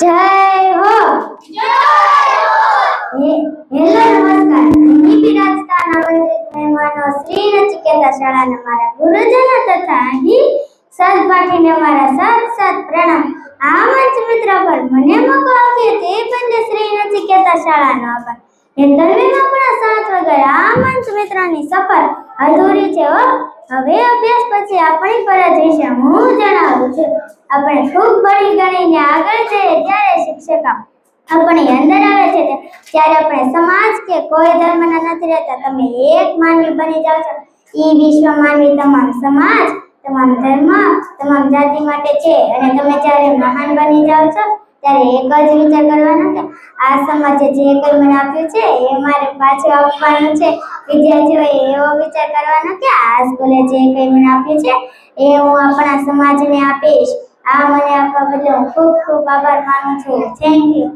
જય હો. હે- હેલો, નમસ્કાર. હિન્દી રાજસ્થાન આમંત્રિત મહેમાનો શ્રી નચિકેતા શાળાના મારા ગુરુજનો તથા અહીં સદપાઠીને મારા સાત સાત પ્રણામ. આ મંચ મિત્ર પર મને મોકો આપ્યો તે બંને શ્રી નચિકેતા શાળાનો આભાર. એ તન્વીમાં પણ મંચ સફર અધૂરી છે હવે અભ્યાસ પછી આપણી ફરજ વિશે હું જણાવું છું. આપણે ખૂબ ભણી ગણીને આગળ જઈએ ત્યારે શિક્ષક આપ- આપણી અંદર આવે છે ત્યારે આપણે સમાજ કે કોઈ ધર્મના નથી રહેતા. તમે એક માનવી બની જાઓ છો. ઈ વિશ્વ માનવી તમામ સમાજ, તમામ ધર્મ, તમામ જાતિ માટે છે. અને તમે જ્યારે મહાન બની જાઓ છો ત્યારે એક જ વિચાર કરવાનો કે આ સમાજે જે કંઈ મને આપ્યું છે, એ મારે પાછું આપવાનું છે. વિદ્યાર્થીઓએ એવો વિચાર કરવાનો કે આ સ્કૂલે જે કંઈ મને આપ્યું છે, એ હું આપણા સમાજને આપીશ. આ મને આપવા બદલે હું ખૂબ ખૂબ આભાર માનું છું. Thank you